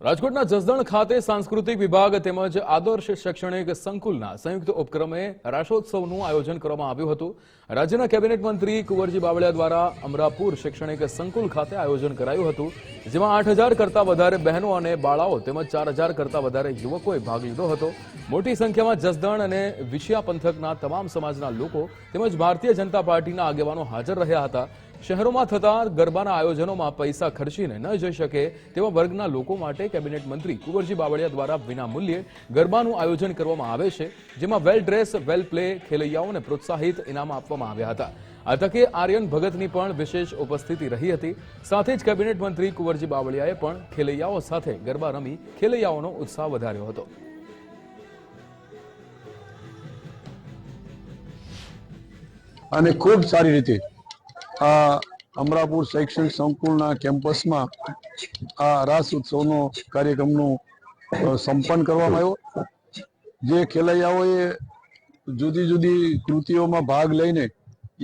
રાજકોટના જસદણ ખાતે સાંસ્કૃતિક વિભાગ તેમજ આદર્શ શૈક્ષણિક સંકુલના સંયુક્ત ઉપક્રમે રાસોત્સવનું આયોજન કરવામાં આવ્યું હતું. રાજ્યના કેબિનેટ મંત્રી કુંવરજી બાવળિયા દ્વારા અમરાપુર શૈક્ષણિક સંકુલ ખાતે આયોજન કરાયું હતું, જેમાં આઠ હજાર કરતા વધારે બહેનો અને બાળાઓ તેમજ ચાર હજાર કરતા વધારે યુવકોએ ભાગ લીધો હતો. મોટી સંખ્યામાં જસદણ અને વિશિયા પંથકના તમામ સમાજના લોકો તેમજ ભારતીય જનતા પાર્ટીના આગેવાનો હાજર રહ્યા હતા. શહેરોમાં થતા ગરબાના આયોજનોમાં પૈસા ખર્ચીને ન જઈ શકે તેવા વર્ગના લોકો માટે કેબિનેટ મંત્રી કુંવરજી બાવળિયા દ્વારા વિના મૂલ્યે ગરબાનું આયોજન કરવામાં આવે છે, જેમાં વેલ ડ્રેસ, વેલ પ્લે, ખેલૈયાઓને પ્રોત્સાહિત ઇનામ આપવામાં આવ્યા હતા. આ તકે આર્યન ભગતની પણ વિશેષ ઉપસ્થિતિ રહી હતી. સાથે જ કેબિનેટ મંત્રી કુંવરજી બાવળિયાએ પણ ખેલૈયાઓ સાથે ગરબા રમી ખેલૈયાઓનો ઉત્સાહ વધાર્યો હતો. અને ખૂબ સારી રીતે આ અમરાપુર શૈક્ષણિક સંકુલના કેમ્પસમાં આ રાસ ઉત્સવનો કાર્યક્રમનું સંપન્ન કરવામાં આવ્યો. જે ખેલૈયાઓએ જુદી જુદી કૃતિઓમાં ભાગ લઈને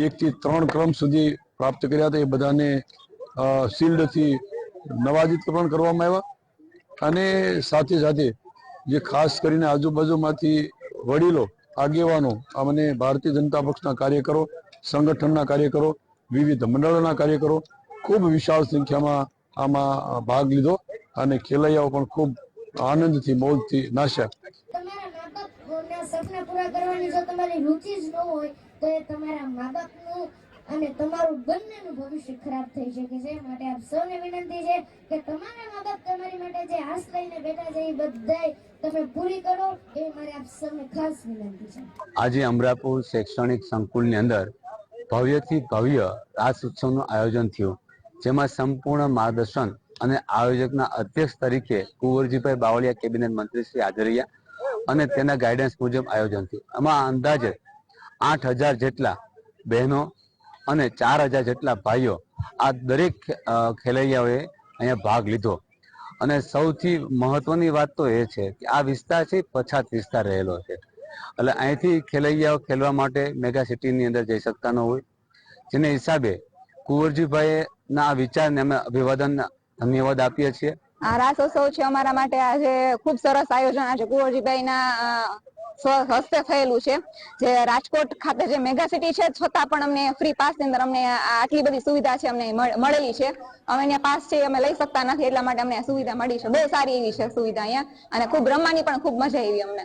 એકથી ત્રણ ક્રમ સુધી પ્રાપ્ત કર્યા હતા, એ બધાને શિલ્ડથી નવાજીત પણ કરવામાં આવ્યા. અને સાથે સાથે જે ખાસ કરીને આજુબાજુમાંથી વડીલો, આગેવાનો અમને ભારતીય જનતા પક્ષના કાર્યકરો, સંગઠનના કાર્યકરો વિવિધ મંડળોના કાર્યકરો ખૂબ વિશાળ સંખ્યામાં આમાં ભાગ લીધો અને ખેલૈયાઓ પણ ખૂબ આનંદથી મોજથી નાશ્યા તમારા સપના પૂરા કરવાની જો તમારી રુચિ જ ન હોય તો એ તમારા મા બાપનું અને તમારું બંનેનું ભવિષ્ય ખરાબ થઈ શકે છે. માટે આપ સૌને વિનંતી છે કે તમારા મા બાપ તમારી માટે જે આશ લઈને બેઠા છે એ બધાય તમે પૂરી કરો. એ મારી આપ સૌને ખાસ વિનંતી છે. આજે અમરાપુર શૈક્ષણિક સંકુલની અંદર ભવ્યથી ભવ્ય રાસ ઉત્સવનું આયોજન થયું, જેમાં સંપૂર્ણ માર્ગદર્શન અને આયોજકના અધ્યક્ષ તરીકે કુંવરજીભાઈ બાવળિયા કેબિનેટ મંત્રી શ્રી હાજર રહ્યા અને તેના ગાઈડન્સ મુજબ આયોજન થયું. આમાં અંદાજે આઠ હજાર જેટલા બહેનો અને ચાર હજાર જેટલા ભાઈઓ આ દરેક ખેલૈયાઓએ અહીંયા ભાગ લીધો. અને સૌથી મહત્વની વાત તો એ છે કે આ વિસ્તાર છે પછાત વિસ્તાર રહેલો છે. એટલે અહીંથી ખેલૈયાઓ ખેલવા માટે મેગા સિટીની અંદર જઈ શકતા ન હોય. જેને હિસાબે કુંવરજીભાઈ ના વિચારને અમે અભિવાદન ધન્યવાદ આપીએ છીએ. આ રાસોત્સવ છે અમારા માટે આજે ખૂબ સરસ આયોજન. આજે કુંવરજીભાઈ ના હસ્તે થયેલું છે. જે રાજકોટ ખાતે જે મેગા સિટી છે, છતાં પણ અમને ફ્રી પાસની અંદર અમને આટલી બધી સુવિધા છે અમને મળેલી છે. અમે અહીંયા પાસ છે અમે લઈ શકતા નથી, એટલા માટે અમને સુવિધા મળી છે. બહુ સારી એવી છે સુવિધા અહીંયા. અને ખૂબ રમવાની પણ ખૂબ મજા આવી અમને.